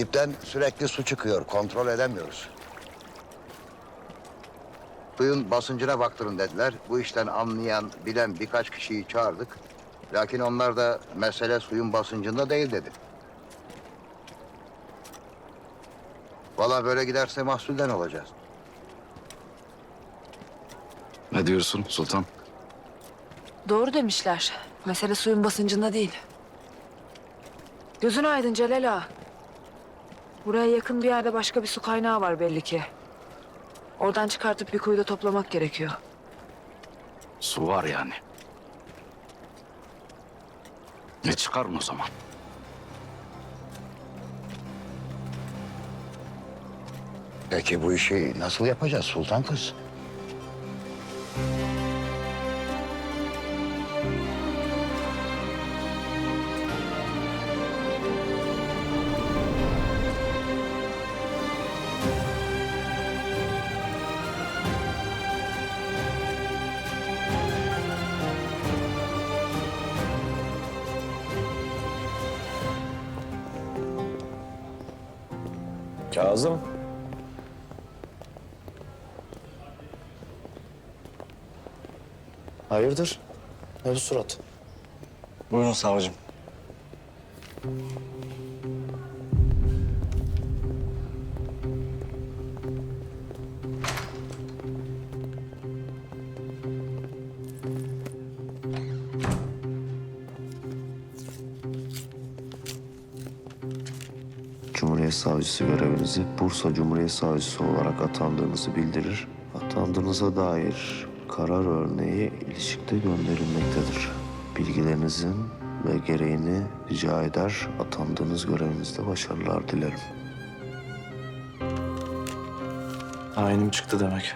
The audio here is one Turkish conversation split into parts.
Dipten sürekli su çıkıyor. Kontrol edemiyoruz. Suyun basıncına baktırın dediler. Bu işten anlayan, bilen birkaç kişiyi çağırdık. Lakin onlar da mesele suyun basıncında değil dedi. Vallahi böyle giderse mahsulden olacağız. Ne diyorsun Sultan? Doğru demişler. Mesele suyun basıncında değil. Gözün aydın Celal ağa. Buraya yakın bir yerde başka bir su kaynağı var belli ki. Oradan çıkartıp bir kuyuda toplamak gerekiyor. Su var yani. Ne çıkar mı o zaman? Peki bu işi nasıl yapacağız Sultan kız? Kazım. Hayırdır? Ne bu surat? Buyurun savcım. Cumhuriyet Savcısı görevinizi Bursa Cumhuriyet Savcısı olarak atandığınızı bildirir. Atandığınıza dair karar örneği ilişikte gönderilmektedir. Bilgilerinizin ve gereğini rica eder, atandığınız görevinizde başarılar dilerim. Tayinim çıktı demek.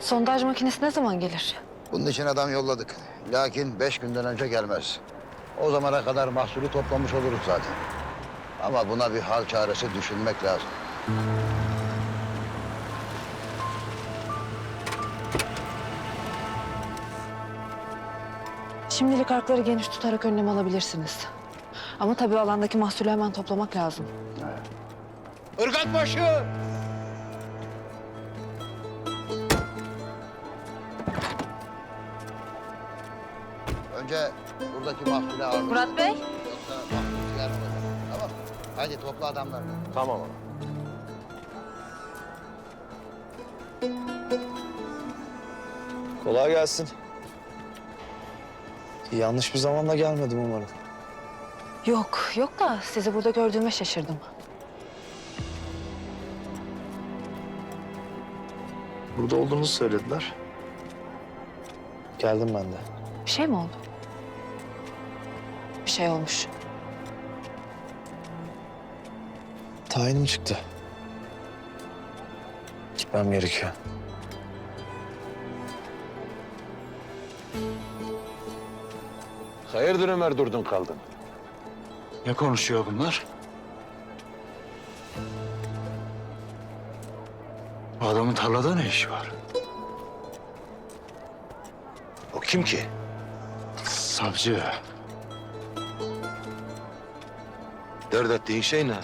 Sondaj makinesi ne zaman gelir? Bunun için adam yolladık. Lakin beş günden önce gelmez. O zamana kadar mahsulü toplamış oluruz zaten. Ama buna bir hal çaresi düşünmek lazım. Şimdilik arkları geniş tutarak önlem alabilirsiniz. Ama tabii alandaki mahsulü hemen toplamak lazım. Irgat Önce buradaki mahsulü ağırlayalım. Murat Bey? Yoksa ziyan olacak. Tamam? Hadi topla adamlarını. Tamam abi. Kolay gelsin. Yanlış bir zamanda gelmedim umarım. Yok, yok da sizi burada gördüğüme şaşırdım. Burada olduğunuzu söylediler. Geldim ben de. Bir şey mi oldu? Bir şey olmuş. Tayinim çıktı. Gitmem gerekiyor. Hayırdır Ömer durdun kaldın? Ne konuşuyor bunlar? Bu adamın tarlada ne işi var? O kim ki? Savcı. Dert ettiğin şey ne?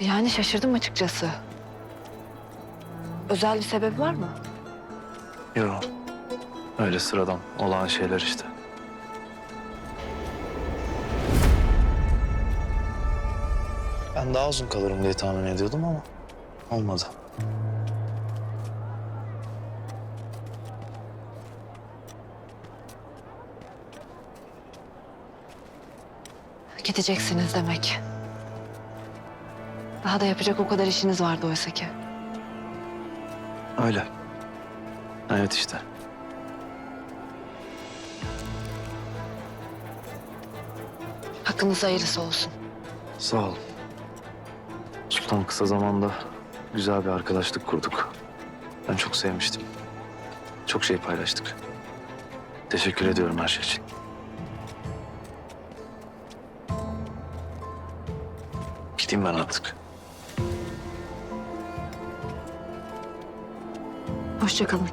Yani şaşırdım açıkçası. Özel bir sebebi var mı? Yok. Öyle sıradan olan şeyler işte. Ben daha uzun kalırım diye tahmin ediyordum ama olmadı. Gideceksiniz demek. Daha da yapacak o kadar işiniz vardı oysa ki. Öyle. Evet işte. Hakkınız hayırlısı olsun. Sağ ol. Sultan kısa zamanda güzel bir arkadaşlık kurduk. Ben çok sevmiştim. Çok şey paylaştık. Teşekkür ediyorum her şey için. Gideyim ben artık. Hoşçakalın.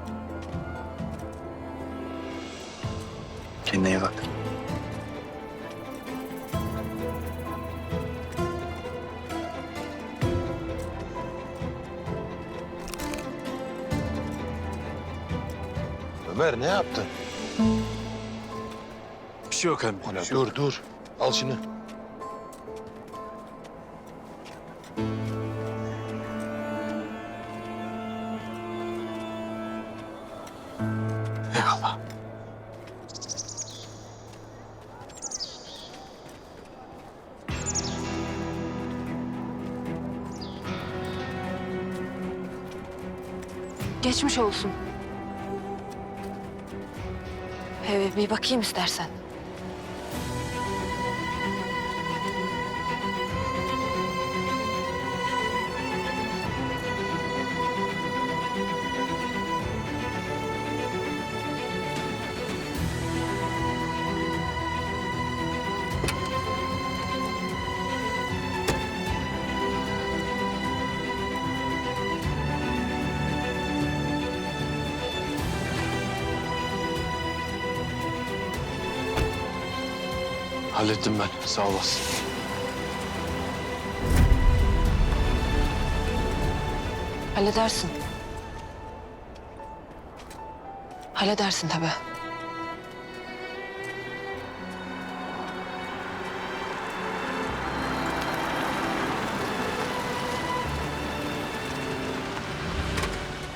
Kendine iyi bak. Ömer ne yaptın? Bir şey yok hem. Dur dur. Al şunu. Geçmiş olsun. Eve bir bakayım istersen. Hallettim ben. Sağ olasın. Halledersin. Halledersin tabii.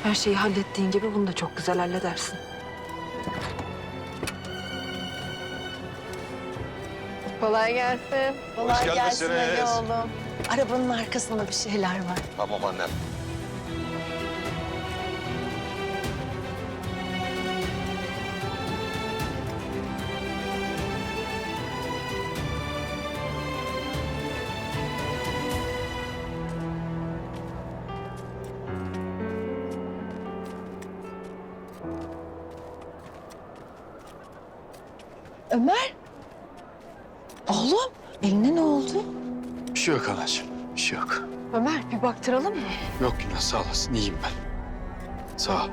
Her şeyi hallettiğin gibi bunu da çok güzel halledersin. Kolay gelsin. Kolay gelsin Ali gelmişsiniz. oğlum. Arabanın arkasında bir şeyler var. Tamam annem. Ömer. Oğlum eline ne oldu? Bir şey yok anacığım. Bir şey yok. Ömer bir baktıralım mı? Yok yine sağ olasın. İyiyim ben. Sağ ol.